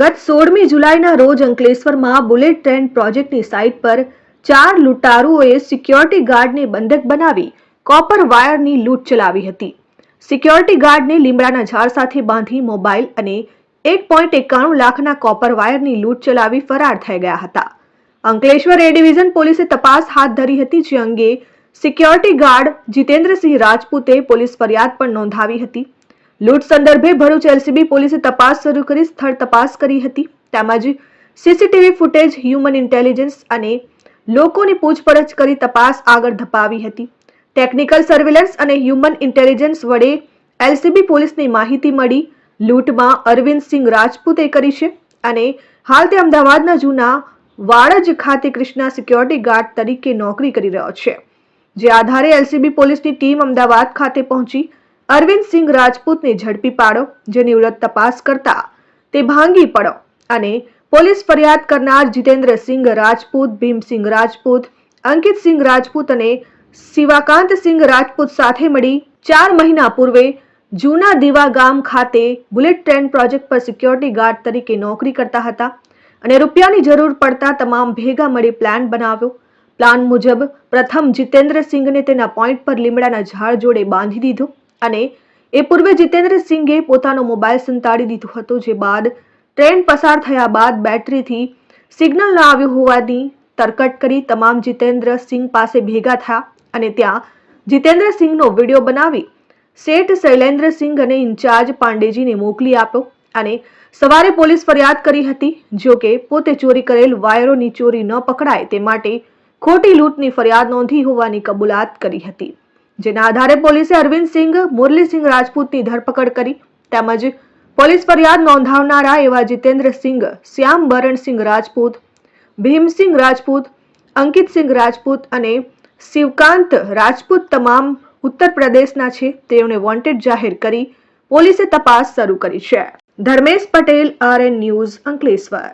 ગત સોળમી જુલાઈના રોજ અંકલેશ્વરમાં બુલેટ ટ્રેન પ્રોજેક્ટની સાઇટ પર ચાર લૂંટારુઓએ સિક્યોરિટી ગાર્ડને બંધક બનાવી કોપર વાયરની લૂંટ ચલાવી હતી. સિક્યોરિટી ગાર્ડને લીમડાના ઝાડ સાથે બાંધી મોબાઈલ અને એક પોઈન્ટ એકાણું લાખના કોપર વાયરની લૂંટ ચલાવી ફરાર થઈ ગયા હતા. અંકલેશ્વર એ ડિવિઝન પોલીસે તપાસ હાથ ધરી હતી, જે અંગે સિક્યોરિટી ગાર્ડ જીતેન્દ્રસિંહ રાજપૂતે પોલીસ ફરિયાદ પણ નોંધાવી હતી. લૂંટ સંદર્ભે ભરૂચ એલસીબી પોલીસે તપાસ શરૂ કરી, સ્થળ તપાસ કરી હતી. તેમજ સીસીટીવી ફૂટેજ, હ્યુમન ઇન્ટેલિજન્સ અને લોકોની પૂછપરછ કરી તપાસ આગળ ધપાવી હતી. ટેકનિકલ સર્વેલન્સ અને હ્યુમન ઇન્ટેલિજન્સ વડે એલસીબી પોલીસને માહિતી મળી, લૂંટમાં અરવિંદસિંહ રાજપૂતે કરી છે અને હાલ તે અમદાવાદના જૂના વાડજ ખાતે કૃષ્ણા સિક્યોરિટી ગાર્ડ તરીકે નોકરી કરી રહ્યો છે. જે આધારે એલસીબી પોલીસની ટીમ અમદાવાદ ખાતે પહોંચી અરવિંદસિંહ રાજપૂતને ઝડપી પાડો, જેની ઉલટ તપાસ કરતા તે ભાંગી પડો અને પોલીસ ફરિયાદ કરનાર જીતેન્દ્રસિંહ રાજપૂત, ભીમસિંહ રાજપૂત અંકિતસિંહ રાજપૂત અને શિવાકાંતસિંહ રાજપૂત સાથે મળી ચાર મહિના પૂર્વે જૂના દીવા ગામ ખાતે બુલેટ ટ્રેન પ્રોજેક્ટ પર સિક્યોરિટી ગાર્ડ તરીકે નોકરી કરતા હતા અને રૂપિયાની જરૂર પડતા તમામ ભેગા મળી પ્લાન બનાવ્યો. પ્લાન મુજબ પ્રથમ જીતેન્દ્રસિંહને તેના પોઈન્ટ પર લીમડાના ઝાડ જોડે બાંધી દીધો. અને એ પૂર્વે જીતેન્દ્રસિંહે પોતાનો મોબાઈલ સંતાડી દીધો હતો, જે બાદ ટ્રેન પસાર થયા બાદ બેટરીથી સિગ્નલ ન આવ્યું હોવાની તરકટ કરી તમામ જીતેન્દ્રસિંહ પાસે ભેગા થયા અને ત્યાં જીતેન્દ્રસિંહનો વીડિયો બનાવી શેઠ શૈલેન્દ્રસિંહ અને ઇન્ચાર્જ પાંડેજીને મોકલી આપ્યો અને સવારે પોલીસ ફરિયાદ કરી હતી, જો કે પોતે ચોરી કરેલ વાયરોની ચોરી ન પકડાય તે માટે ખોટી લૂંટની ફરિયાદ નોંધી હોવાની કબૂલાત કરી હતી. જેના આધારે પોલીસે અરવિંદસિંહ મુરલીસિંહ રાજપૂતની ધરપકડ કરી. તેમજ પોલીસ ફરિયાદ નોંધાવનારા એવા જીતેન્દ્રસિંહ શ્યામ બરણસિંહ રાજપૂત ભીમસિંહ રાજપૂત અંકિતસિંહ રાજપૂત અને શિવકાંત રાજપૂત તમામ ઉત્તર પ્રદેશના છે. તેઓને વોન્ટેડ જાહેર કરી પોલીસે તપાસ શરૂ કરી છે. Dharmesh Patel, RN news Ankleshwar.